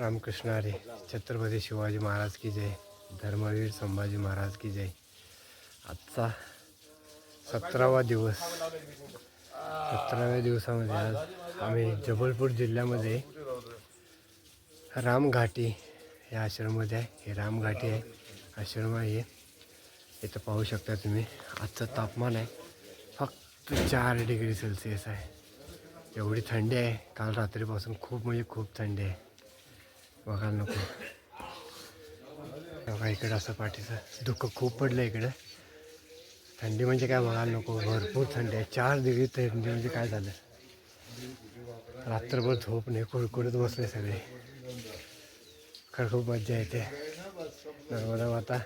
रामकृष्ण हरी छत्रपती शिवाजी महाराज की जय धर्मवीर संभाजी महाराज की जय. आजचा सतरावा दिवस सतराव्या दिवसामध्ये आज आम्ही जबलपूर जिल्ह्यामध्ये रामघाटी या आश्रममध्ये आहे. हे रामघाटी आहे आश्रम आहे. इथं पाहू शकता तुम्ही आजचं तापमान आहे फक्त चार डिग्री सेल्सिअस आहे. एवढी थंडी आहे काल रात्रीपासून खूप म्हणजे खूप थंडी आहे. बघायला नको. बघा इकडं असं पाठीचं दुःख खूप पडलं इकडं. थंडी म्हणजे काय बघायला नको भरपूर थंडी आहे. चार डिग्री थंडी म्हणजे काय झालं? रात्रभर झोप नाही कुडकुडत बसले सगळे. खरं खूप मज्जा येते. नर्मदा माता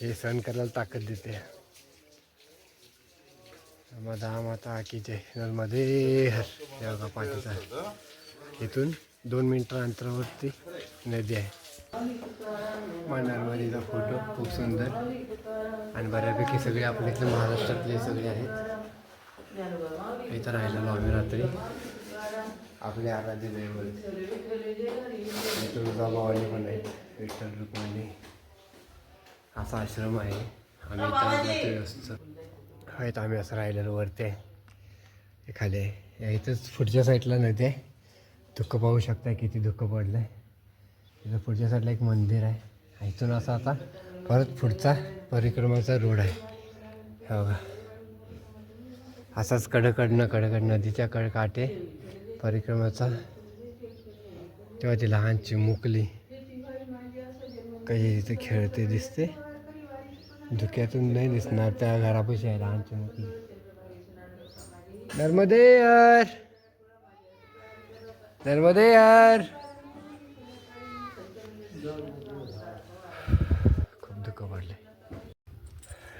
हे सहन करायला ताकद देते. नर्मदा माता की जय. नर्मदे हर या पाठीचा. इथून दोन मिनटं अंतरावरती नदी आहे. मा फोटो खूप सुंदर आणि बऱ्यापैकी सगळे आपल्या इथले महाराष्ट्रातले सगळे आहेत. इथं राहिलेलो आम्ही रात्री. आपले आराध्य दैवत. तुळजाभवानी पण आहेत विठ्ठल रुक्मिणी. असा आश्रम आहे. आम्ही इथं आहेत आम्ही असं राहिलेलो वरती आहे. खाली आहे या इथंच पुढच्या साईडला नदी आहे. दुःख पाहू शकता किती दुःख पडलं आहे तिथं पुढच्या साईडला एक मंदिर आहे. इथून असा आता परत पुढचा परिक्रमाचा रोड आहे. हो बघा. असाच कडकडनं कडकड नदीच्या कड काटे परिक्रमाचा तेव्हा ती लहानची मुकली काही इथे खेळते दिसते. धुक्यातून नाही दिसणार त्या घरापाशी आहे लहानची मुकली नर्मदे यार नर्मदे यार खूप दुःख पडले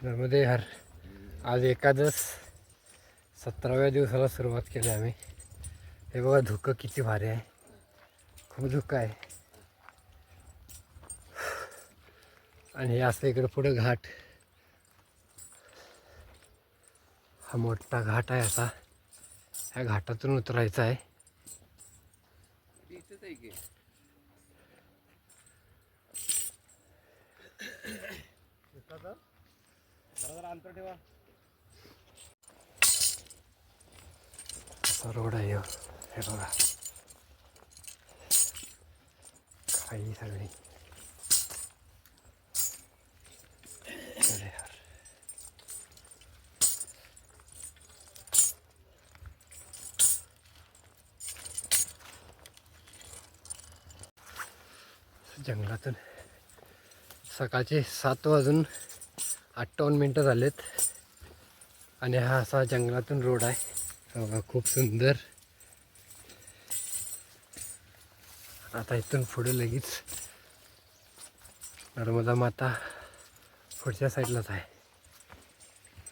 नर्मदे यार आज एकादश सतराव्या दिवसाला सुरुवात केली आम्ही हे बघा धुकं किती भारी आहे खूप धुकं आहे आणि हे असं इकडं पुढं घाट हा मोठा घाट आहे असा ह्या घाटातून उतरायचा आहे असा रोड आहे ह्यो. हे बघा. काही सगळी अरे यार जंगलातून. सकाळचे सात वाजून अठ्ठावन्न मिनटं झालेत. आणि हा असा जंगलातून रोड आहे. बघा खूप सुंदर. आता इथून पुढे लगेच नर्मदा माता पुढच्या साईडलाच आहे.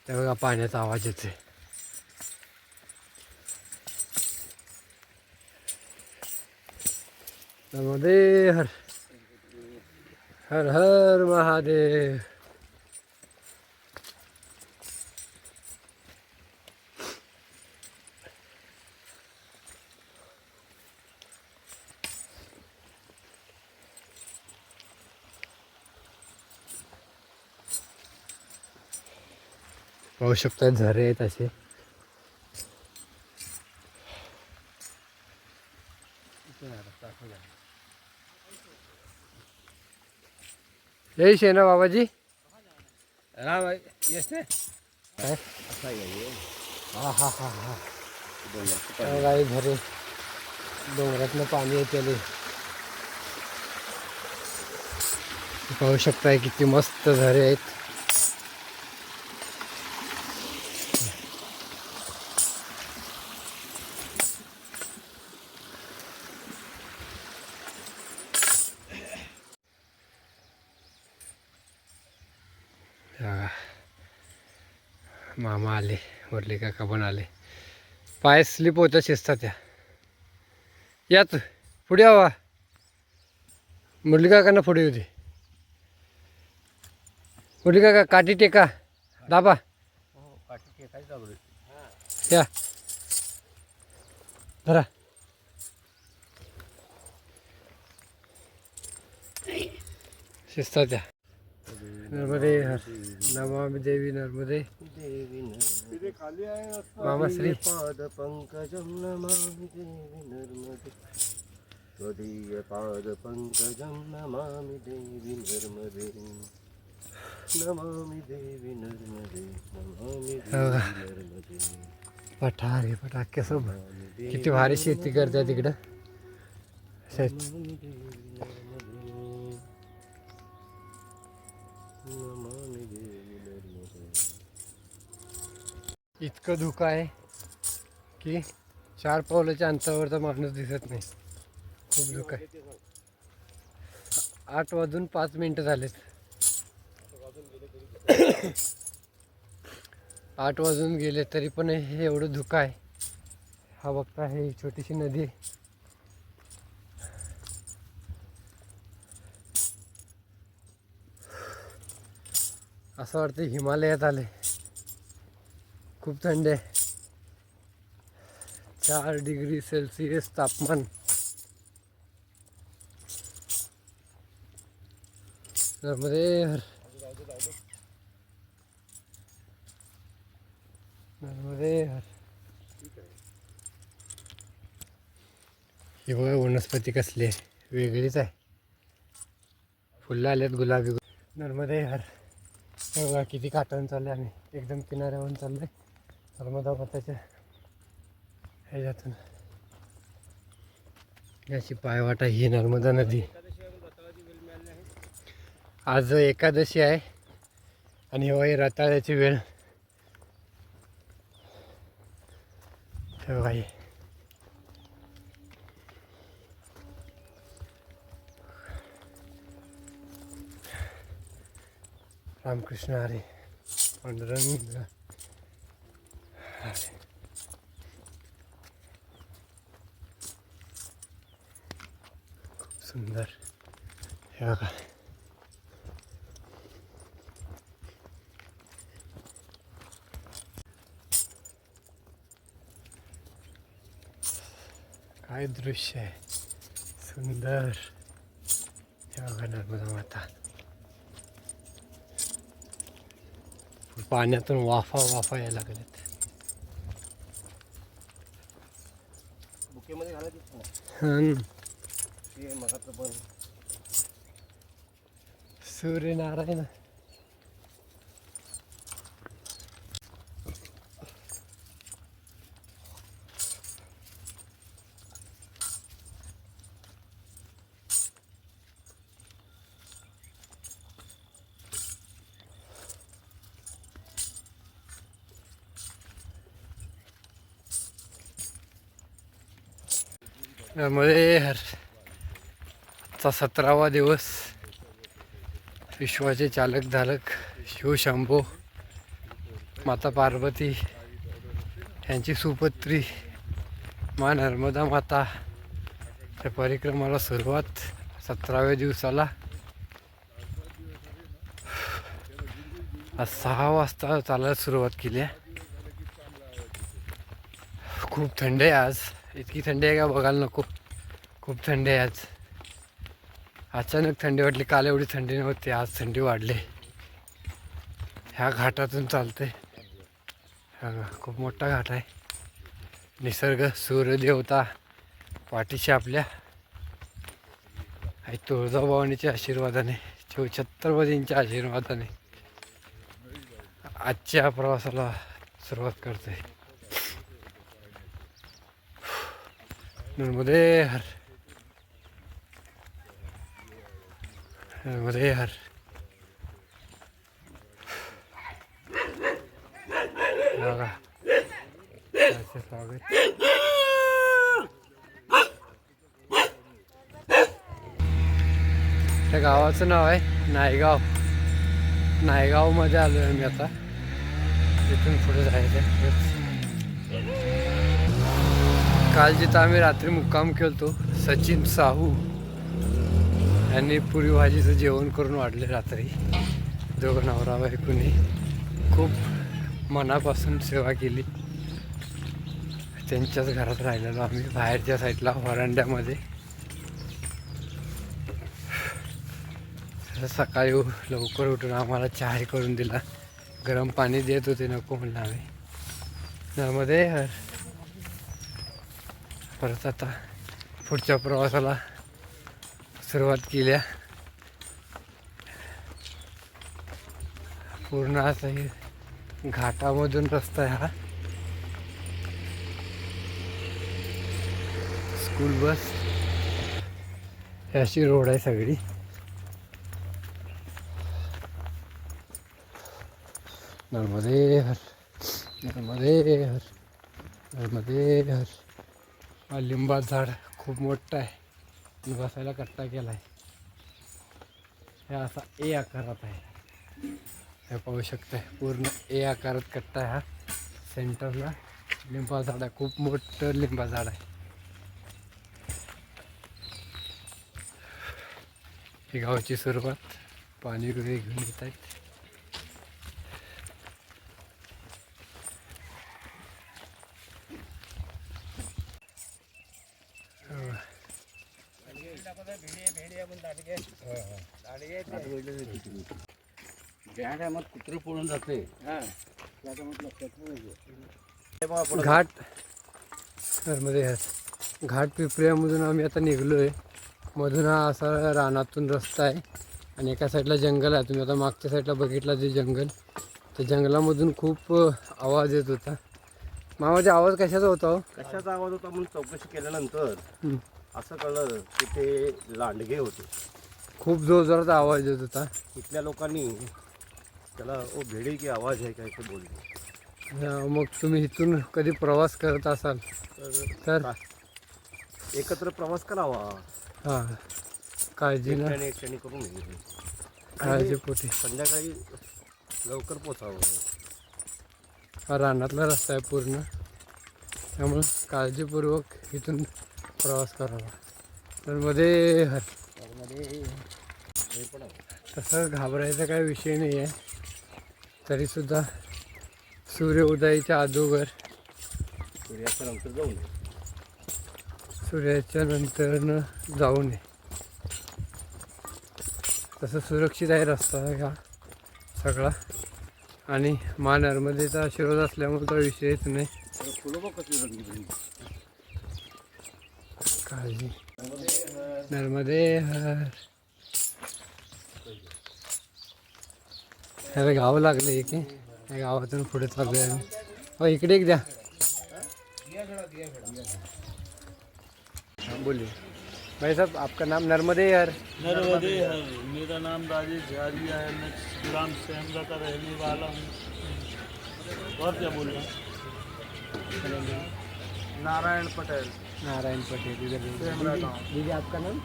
ते बघा पाण्याचा आवाज येते नर्मदे हर हर हर महादेव पाहू शकता झरे आहेत असे राम येस ने हा? हा हा हा काही झरे डोंगरातनं पाणी येते पाहू शकताय किती मस्त झरे आहेत. मामा आले मुरली काका पण आले. पाय स्लिप होत्या शिजतात त्या. यात पुढे यावा. मुरली काकांना पुढे दे. मुरली काका काठी टेका. दाबा. बरं. या. धरा. शिस्ताच्या नर्मदे हर नमामि देवी नर्मदे। देवी मामाश्री पाद पंकजं नमामि देवी नर्मदे। त्वदीय पाद पंकजं नमामि देवी नर्मदे। नमामि देवी नर्मदे नमामि हो? देवी नर्मदे। पठार हे सब। किती भारी शेती करतात तिकडं। इतकं धुकं आहे की चार पावलाच्या अंतरावरचा माणूस दिसत नाही. खूप धुकं आहे. आठ वाजून पाच मिनटं झालेत. आठ वाजून गेले तरी पण हे एवढं धुकं आहे. हा बघता हे छोटीशी नदी आहे. असं वाटतं हिमालयात आले. खूप थंड आहे. चार डिग्री सेल्सिअस तापमान. नर्मदे हर नर्मदे हर ही बघा वनस्पती कसली आहे वेगळीच आहे. फुलं आल्यात गुलाबी. नर्मदे हर. बघा किती काटून चालले आम्ही एकदम किनाऱ्यावरून चाललोय. नर्मदा माताच्या ह्याच्यातून अशी पायवाटा ही नर्मदा नदी. आज एकादशी आहे आणि हो रताळ्याची वेळ. हे. रामकृष्ण हरे पांडुरंग हरे खूप सुंदर हे बघा काय दृश्य आहे सुंदर हे बघा नर्मदा माता पाण्यातून वाफा वाफा यायला लागल्यात बुकेमध्ये घालायचं ना हं. ते मगाचं पण. सूर्यनारायण. मध्ये हर चा सतरावा दिवस विश्वाचे चालक धालक शिवशंभो माता पार्वती यांची सुपुत्री मा नर्मदा माता त्या परिक्रमाला सुरुवात सतराव्या दिवसाला आज सहा वाजता चालायला सुरुवात केली आहे खूप थंड आहे आज इतकी थंडी आहे का बघायला नको खूप थंडी आहे आज. अचानक थंडी वाटली काल एवढी थंडी नव्हती आज थंडी वाढली. ह्या घाटातून चालते हा खूप मोठा घाट आहे. निसर्ग सूर्यदेवता पाठीशी आपल्या. आई तुळजाभवानीच्या आशीर्वादाने शिव छत्रपतींच्या आशीर्वादाने आजच्या प्रवासाला सुरुवात करते नर्मदे हर. नर्मदे हर बघा स्वागत त्या गावाचं नाव आहे नायगाव नायगावमध्ये आलो आहे मी आता तिथून पुढे जायचं काल जिथं आम्ही रात्री मुक्काम केलतो सचिन साहू आणि पुरी भाजीचं जेवण करून वाढले रात्री. दोघं नवरा बायकोनी खूप मनापासून सेवा केली. त्यांच्याच घरात राहिलेलो आम्ही बाहेरच्या साईडला वरांड्यामध्ये. सकाळी लवकर उठून आम्हाला चहा करून दिला. गरम पाणी देत होते नको म्हणलं आम्ही. त्यामध्ये परत आता पुढच्या प्रवासाला सुरुवात केल्या. पूर्ण असा हे घाटामधून रस्ता आहे हा. School bus. अशी रोड आहे सगळी. नर्मदे हर नर्मदे हर नर्मदे हर हा लिंबा झाड खूप मोठं आहे. मी बसायला कट्टा केला आहे हे असा ए आकारात आहे. हे पाहू शकताय पूर्ण ए आकारात कट्टा आहे हा. सेंटरला लिंबा झाड आहे खूप मोठं लिंबा झाड आहे. ही गावची सुरुवात. पाणी वगैरे घेऊन येत आहेत ज्या टायमात कुत्र पळून जाते. घाटमध्ये आहे. घाट पिपऱ्यामधून आम्ही आता निघलो आहे मधून हा असा रानातून रस्ता आहे आणि एका साईडला जंगल आहे. तुम्ही आता मागच्या साईडला बघितला ते जंगल त्या जंगलामधून खूप आवाज येत होता. मामाचा आवाज कशाचा होता हो? कशाचा आवाज होता म्हणून चौकशी केल्यानंतर. असं कळलं की ते लांडगे होते. खूप जोरजोरात आवाज येत होता. इथल्या लोकांनी त्याला ओ भेडे की आवाज आहे काय ते बोलले. मग तुम्ही इथून कधी प्रवास करत असाल तर तर? एकत्र प्रवास करावा. हां काळजीनं एकट्याने एकट्याने करून नये. काळजीपोटी. संध्याकाळी लवकर पोचावं. हा रानातला रस्ता आहे पूर्ण. त्यामुळं काळजीपूर्वक इथून प्रवास करावा. तर मध्ये हर त्यामध्ये हे पण आहे. तसं घाबरायचा काही विषय नाही आहे तरीसुद्धा सूर्य उदयाच्या अगोदर सूर्यास्तानंतर जाऊ नये. सूर्याच्या नंतरनं जाऊ नये. तसं सुरक्षित आहे रस्ता हा सगळा. आणि मा नर्मदेचा आशीर्वाद असल्यामुळे तो विषयच नाही. काळजी नर्मदे हर. ह्याला गाव लागले की? या गावातून पुढे चाललोय आम्ही हो। इकडे एक द्या हाँ, बोलिए। भाई साहब आपका नाम नर्मदे हर नर्मदे हर मेरा नाम राजेश झारिया है। मैं ग्राम सेमरा का रहने वाला हूँ। और क्या बोल रहा नारायण पटेल। नारायण पटेल इधर दीदी आपका नाम?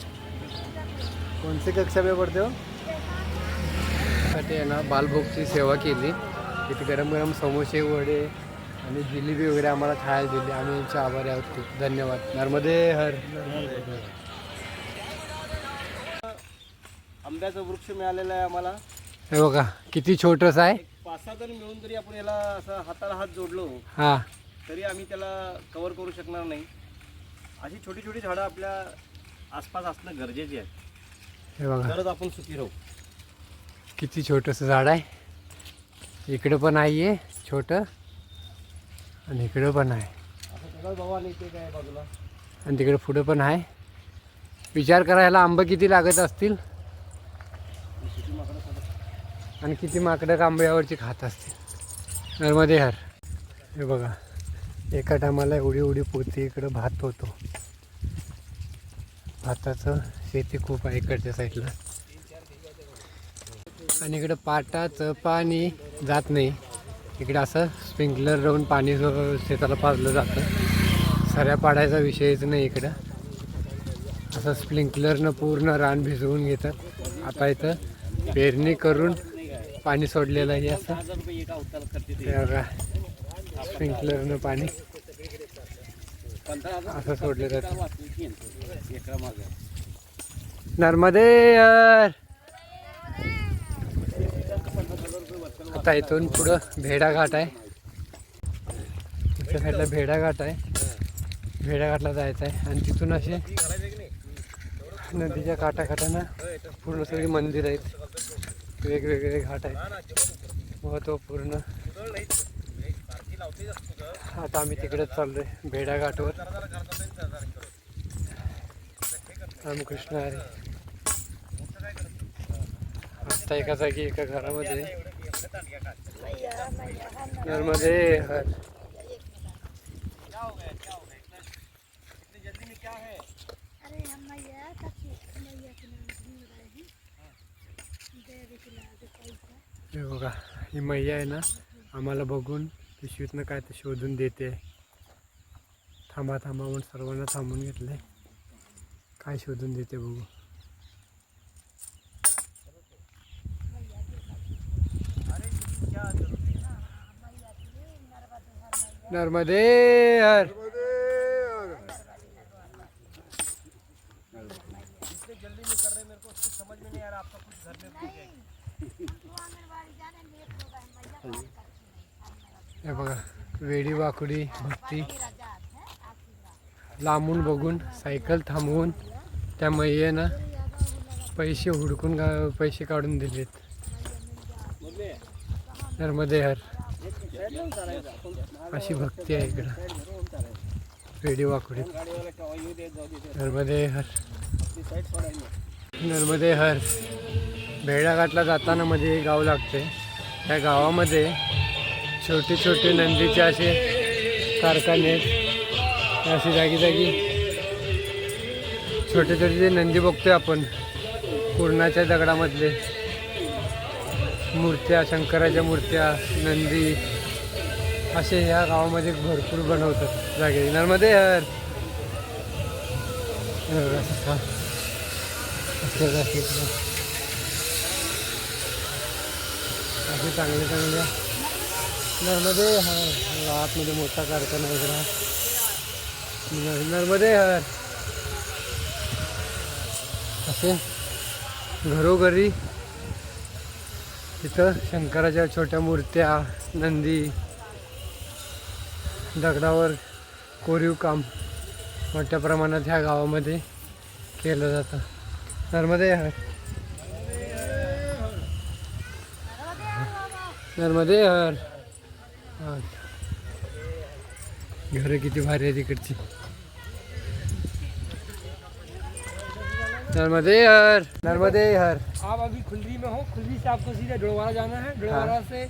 कौन सी कक्षा में पढ़ते हो? साठी आहे ना बालभोगची सेवा केली. इथे गरम गरम समोसे वडे आणि जिलेबी वगैरे आम्हाला खायला दिली. आम्ही यांचे आभारी आहोत खूप. धन्यवाद. नर्मदे हर. आंब्याचं वृक्ष मिळालेलं आहे आम्हाला. हे बघा किती छोटंसं आहे. पाच सहा जण मिळून जरी आपण याला असं हाताला हात जोडलो हां. तरी आम्ही त्याला कव्हर करू शकणार नाही. अशी छोटी छोटी झाडं आपल्या आसपास असणं गरजेची आहे. हे बघा. तरच आपण सुखी राहू. किती छोटंसं झाड आहे? इकडं पण आहे आहे छोटं. आणि इकडं पण आहे. आणि तिकडं पुढं पण आहे. विचार करायला आंबं आंबे किती लागत असतील? आणि किती माकडं आंबे यावरची खात असतील? नर्मदे हर. हे बघा एका टायमाला एवढी एवढी पोती इकडं भात होतो. भाताचं शेती खूप आहे इकडच्या साईडला. आणि इकडं पाटाचं पाणी जात नाही. इकडं असं स्प्रिंकलर राहून पाणी शेताला पाजलं जातं. सऱ्या पाडायचा विषयच नाही इकडं. असं स्प्रिंकलरनं पूर्ण रान भिजवून घेतात. आता इथं पेरणी करून पाणी सोडलेलं आहे असं. स्प्रिंकलरनं पाणी असं सोडलं जातं नर्मदे यार! आता इथून पुढं भेडा घाट आहे. इथल्या साईडला भेडा घाट आहे. भेडा घाटला जायचं आहे. आणि तिथून असे नदीच्या काठाकाठानं पूर्ण सगळी मंदिर आहेत. वेगवेगळे घाट आहेत. महत्त्वपूर्ण. आता आम्ही तिकडेच चाललोय भेडा घाटवर रामकृष्ण हरी. आता एका जागी एका घरामध्ये. घरमध्ये हर. अरे हे बघा ही मैया आहे ना आम्हाला बघून पिशवीतनं काय ते शोधून देते. थांबा थांबा म्हणून सर्वांना थांबून घेतले काय शोधून देते बघू. नर्मदे हर। हे बघा वेडी वाकुडी भक्ती. लांबून बघून सायकल थांबवून त्या मैयेनं पैसे हुडकून गा पैसे काढून दिलेत. नर्मदे हर. अशी भक्ती आहे इकडं. रेडी वाकुडी नर्मदे हर. नर्मदे हर. भेडाघाटला जाताना मध्ये गाव लागते. त्या गावामध्ये छोटे छोटे नंदीचे असे कारखाने आहेत. असे जागी जागी छोटे छोटे जे नंदी बघतोय आपण पूर्णाच्या दगडामधले. मूर्त्या शंकराच्या मूर्त्या नंदी असे ह्या गावामध्ये भरपूर बनवतात जागे. नर्मदे हर असे चांगले चांगले. नर्मदे हर आतमध्ये मोठा कारखाना वगैरे. नर्मदे हर असे घरोघरी. तिथं शंकराच्या छोट्या मूर्त्या नंदी दगडावर कोरीव काम मोठ्या प्रमाणात ह्या गावामध्ये केलं जातं. नर्मदे हर नर्मदे हर. घरं किती भारी आहे तिकडची नर्मदे हर नर्मदे हर आप अभी खुलरी में हो खुलरी से आपको सीधे डोड़वाड़ा जाना है। डोड़वाड़ा से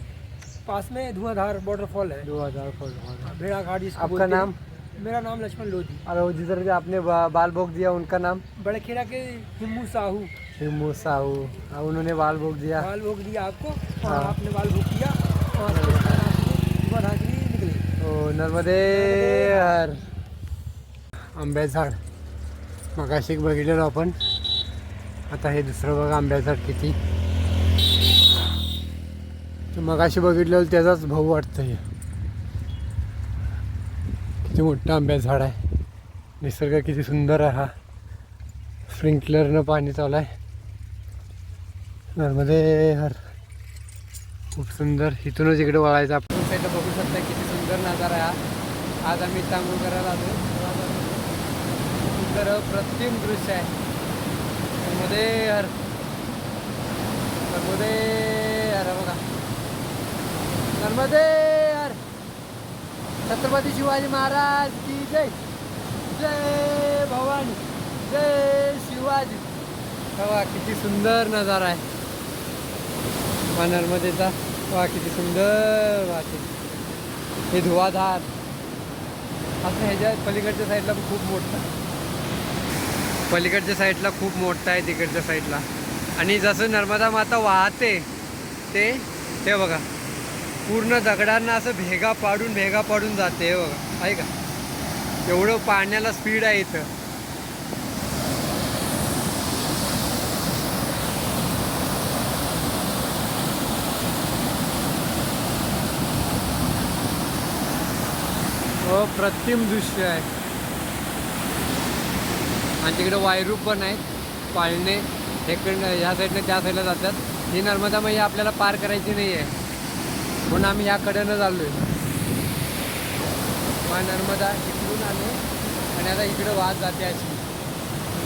पास में धुआंधार वाटरफॉल है। दो हज़ार फॉलोअर भेड़ा घाट आपका नाम? मेरा नाम लक्ष्मण लोधी। और वो जिधर जो आपने बा- बाल भोग दिया उनका नाम? बड़खेरा के हिम्मू साहू। हिमू साहू। हाँ, उन्होंने बाल भोग दिया। बाल भोग दिया आपको और हाँ। आपने बाल भोग धुआंधार निकले। हो नर्मदे हर आंब्या झाड मगाशी बघितलेलो आपण. आता हे दुसरं बघा आंब्या झाड किती ते मगाशी त्याचाच भाऊ वाटतं हे किती मोठं आंब्या झाड आहे. निसर्ग किती सुंदर आहे हा. स्प्रिंकलरनं पाणी चालू आहे नर्मदे हर. खूप सुंदर. इथूनच इकडे वळायचं आपण. साईडला बघू शकता किती सुंदर नजारा आहे हा. आज आम्ही तांबू करायला आलो. सुंदर अप्रतिम दृश्य आहे नर्मदे हर हा बघा नर्मदे यार। छत्रपती शिवाजी महाराज की जय। जय भवानी। जय शिवाजी। वा किती सुंदर नजारा आहे. वा नर्मदेचा. वा किती सुंदर वाहते. हे धुवाधार. असं ह्याच्या पलीकडच्या साईडला पण खूप मोठं पलीकडच्या साईडला खूप मोठं आहे तिकडच्या साईडला. आणि जसं नर्मदा माता वाहते ते ते बघा. पूर्ण दगडांना असं भेगा पाडून भेगा पाडून जाते हे बघा. आहे का? एवढं पाण्याला स्पीड आहे इथं. अप्रतिम दृश्य आहे. आणि तिकडे वायरू पण आहेत पाळणे हे ह्या साईडनं त्या साईडला जातात. ही नर्मदा मैया आपल्याला पार करायची नाही आहे म्हणून आम्ही ह्या कडेनं चाललो आहे नर्मदा इकडून आलो आणि आता इकडं वाद जाते अशी.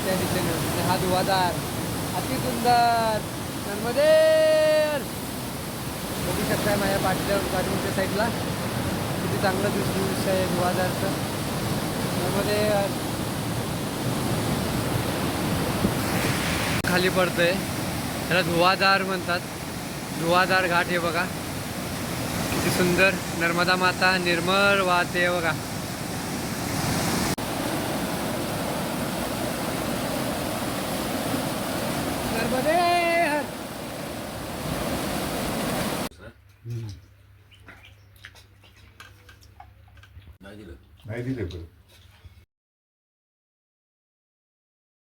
त्या दिशेने. हा धुवाधार. अति सुंदर. नर्मदे बघू शकताय माझ्या पाठच्या पाठीमागच्या साईडला. किती चांगलं दिस विषय आहे धुवाधारचं. नर्मदे खाली पडतंय. त्याला धुवाधार म्हणतात. धुवाधार घाट हे बघा. किती सुंदर नर्मदा माता निर्मळ वाहते बघा. नाही दिले. पण